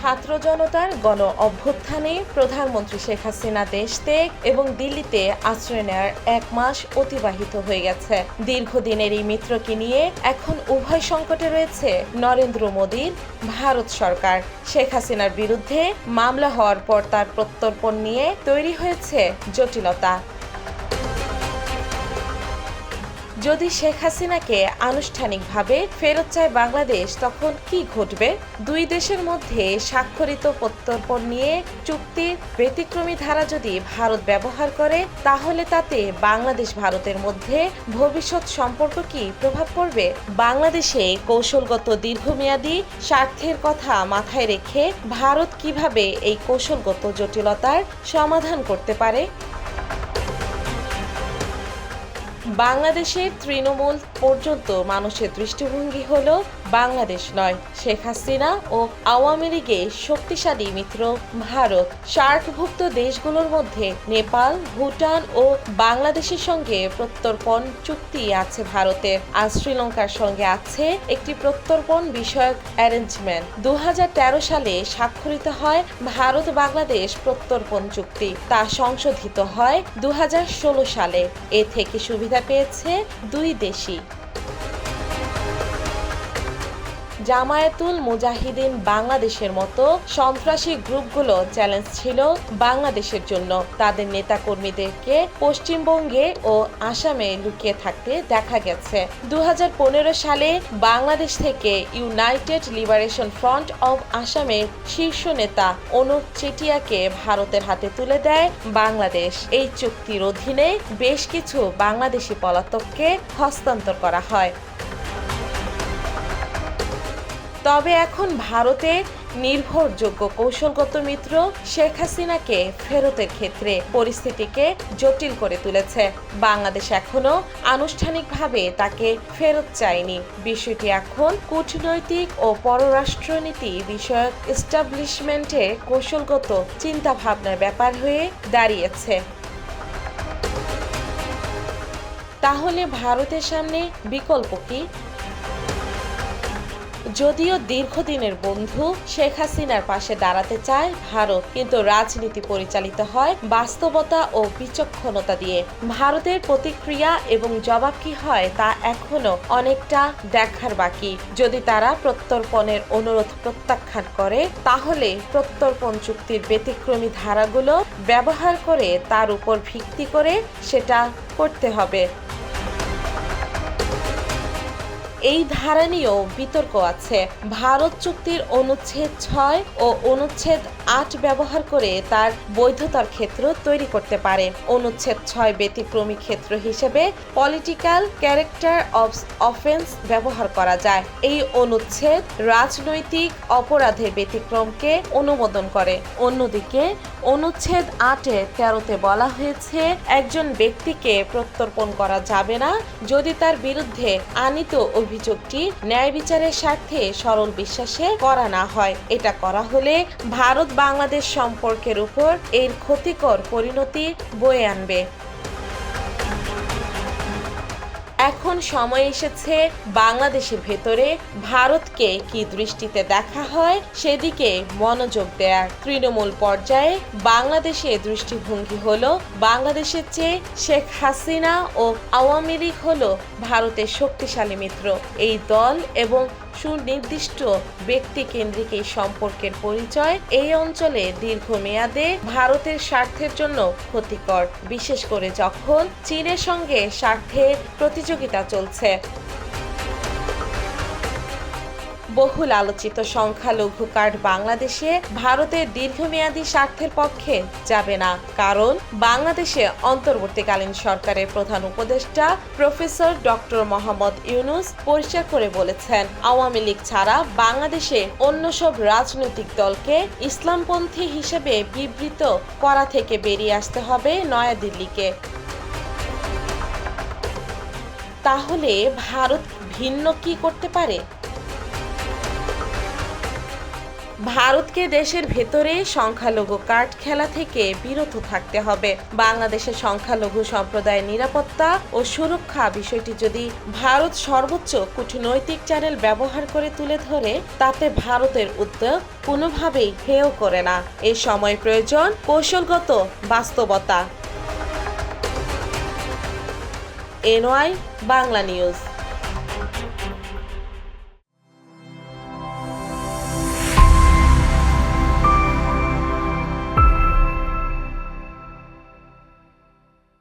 ছাত্র জনতার গণ অভ্যুত্থানে প্রধানমন্ত্রী শেখ হাসিনা দেশ ত্যাগ এবং দিল্লিতে আশ্রয় নেওয়ার এক মাস অতিবাহিত হয়ে গেছে। দীর্ঘদিনের এই মিত্রকে নিয়ে এখন উভয় সংকটে রয়েছে নরেন্দ্র মোদীর, ভারত সরকার। শেখ হাসিনার বিরুদ্ধে মামলা হওয়ার পর তার প্রত্যর্পণ নিয়ে তৈরি হয়েছে জটিলতা। যদি শেখ হাসিনাকে আনুষ্ঠানিকভাবে ফেরত চায় বাংলাদেশ, তখন কি ঘটবে? দুই দেশের মধ্যে স্বাক্ষরিত প্রত্যর্পণ নিয়ে চুক্তির ব্যতিক্রমী ধারা যদি ভারত ব্যবহার করে, তাহলে তাতে বাংলাদেশ ভারতের মধ্যে ভবিষ্যৎ সম্পর্ক কি প্রভাব পড়বে? বাংলাদেশে কৌশলগত দীর্ঘমেয়াদী স্বার্থের কথা মাথায় রেখে ভারত কীভাবে এই কৌশলগত জটিলতার সমাধান করতে পারে? বাংলাদেশের তৃণমূল পর্যন্ত মানুষের দৃষ্টিভঙ্গি হল বাংলাদেশ নয়। শেখ হাসিনা ও আওয়ামী লীগের শক্তিশালী মিত্র ভারত। সার্কভুক্ত দেশগুলোর মধ্যে নেপাল, ভুটান ও বাংলাদেশের সঙ্গে প্রত্যর্পণ চুক্তি আছে ভারতের আর শ্রীলঙ্কার সঙ্গে আছে একটি প্রত্যর্পণ বিষয়ক অ্যারেঞ্জমেন্ট দু হাজার তেরো সালে স্বাক্ষরিত হয় ভারত বাংলাদেশ প্রত্যর্পণ চুক্তি। তা সংশোধিত হয় দু হাজার ষোলো সালে। এ থেকে সুবিধা পেয়েছে দুই দেশই। জামায়াতুল মুজাহিদিন বাংলাদেশের মতো সন্ত্রাসী গ্রুপগুলো চ্যালেঞ্জ ছিল বাংলাদেশের জন্য। তাদের নেতাকর্মীদেরকে পশ্চিমবঙ্গে ও আসামে লুকিয়ে থাকতে দেখা গেছে। দু হাজার পনেরো সালে বাংলাদেশ থেকে ইউনাইটেড লিবারেশন ফ্রন্ট অব আসামের শীর্ষ নেতা অনুপ চেটিয়াকে ভারতের হাতে তুলে দেয় বাংলাদেশ। এই চুক্তির অধীনে বেশ কিছু বাংলাদেশি পলাতককে হস্তান্তর করা হয়। তবে এখন ভারতে নির্ভরযোগ্য কৌশলগত মিত্র শেখ হাসিনাকে ফেরতের ক্ষেত্রে পরিস্থিতিকে জটিল করে তুলেছে। বাংলাদেশ এখনও আনুষ্ঠানিকভাবে তাকে ফেরত চায়নি। বিষয়টি এখন কূটনৈতিক ও পররাষ্ট্রনীতি বিষয়ক এস্টাবলিশমেন্টের কৌশলগত চিন্তাভাবনার ব্যাপার হয়ে দাঁড়িয়েছে। তাহলে ভারতের সামনে বিকল্প কি? যদিও দীর্ঘদিনের বন্ধু, শেখ হাসিনার পাশে দাঁড়াতে চায় ভারত, কিন্তু রাজনীতি পরিচালিত হয় বাস্তবতা ও বিচক্ষণতা দিয়ে। ভারতের প্রতিক্রিয়া এবং জবাব কি হয় তা এখনও অনেকটা দেখার বাকি। যদি তারা প্রত্যর্পণের অনুরোধ প্রত্যাখ্যান করে, তাহলে প্রত্যর্পণ চুক্তির ব্যতিক্রমী ধারাগুলো ব্যবহার করে তার উপর ভিত্তি করে সেটা করতে হবে। এই ধারা নিয়েও বিতর্ক আছে। ভারত চুক্তির অনুচ্ছেদ ছয় ও অনুচ্ছেদ আট ব্যবহার করে তার বৈধতার ক্ষেত্র তৈরি করতে পারে। অনুচ্ছেদ ছয় ব্যতিক্রমী ক্ষেত্র হিসেবে পলিটিক্যাল ক্যারেক্টার অফ অফেন্স ব্যবহার করা যায়। এই অনুচ্ছেদ রাজনৈতিক অপরাধের ব্যতিক্রমকে অনুমোদন করে। অন্যদিকে, অনুচ্ছেদ আটে তেরোতে বলা হয়েছে, একজন ব্যক্তিকে প্রত্যর্পণ করা যাবে না যদি তার বিরুদ্ধে আনিত অভিযোগটি ন্যায় বিচারের স্বার্থে সরল বিশ্বাসে করা না হয়। এটা করা হলে ভারত বাংলাদেশ সম্পর্কের উপর এর ক্ষতিকর পরিণতি বয়ে আনবে। এখন সময় এসেছে বাংলাদেশের ভেতরে ভারতকে কি দৃষ্টিতে দেখা হয়, সেদিকে মনোযোগ দেয়া। তৃণমূল পর্যায়ে বাংলাদেশে দৃষ্টিভঙ্গি হল, বাংলাদেশের চেয়ে শেখ হাসিনা ও আওয়ামী লীগ হল ভারতের শক্তিশালী মিত্র। এই দল এবং সুনির্দিষ্ট ব্যক্তি কেন্দ্রিক এই সম্পর্কের পরিচয় এই অঞ্চলে দীর্ঘমেয়াদে ভারতের স্বার্থের জন্য ক্ষতিকর, বিশেষ করে যখন চীনের সঙ্গে স্বার্থের প্রতিযোগিতা চলছে। বহুল আলোচিত সংখ্যালঘু কার্ড বাংলাদেশে ভারতের দীর্ঘমেয়াদী স্বার্থের পক্ষে যাবে না। কারণ বাংলাদেশে অন্তর্বর্তীকালীন সরকারের প্রধান উপদেষ্টা প্রফেসর ডক্টর মোহাম্মদ ইউনুস পরিষ্কার করে বলেছেন, আওয়ামী লীগ ছাড়া বাংলাদেশে অন্য সব রাজনৈতিক দলকে ইসলামপন্থী হিসেবে বিবৃত করা থেকে বেরিয়ে আসতে হবে নয়াদিল্লিকে। তাহলে ভারত ভিন্ন কি করতে পারে? ভারতকে দেশের ভেতরে সংখ্যালঘু কার্ড খেলা থেকে বিরত থাকতে হবে। বাংলাদেশের সংখ্যালঘু সম্প্রদায়ের নিরাপত্তা ও সুরক্ষা বিষয়টি যদি ভারত সর্বোচ্চ কূটনৈতিক চ্যানেল ব্যবহার করে তুলে ধরে, তাতে ভারতের উদ্যোগ কোনোভাবেই হেয় করে না। এ সময় প্রয়োজন কৌশলগত বাস্তবতা। NY, Bangla news.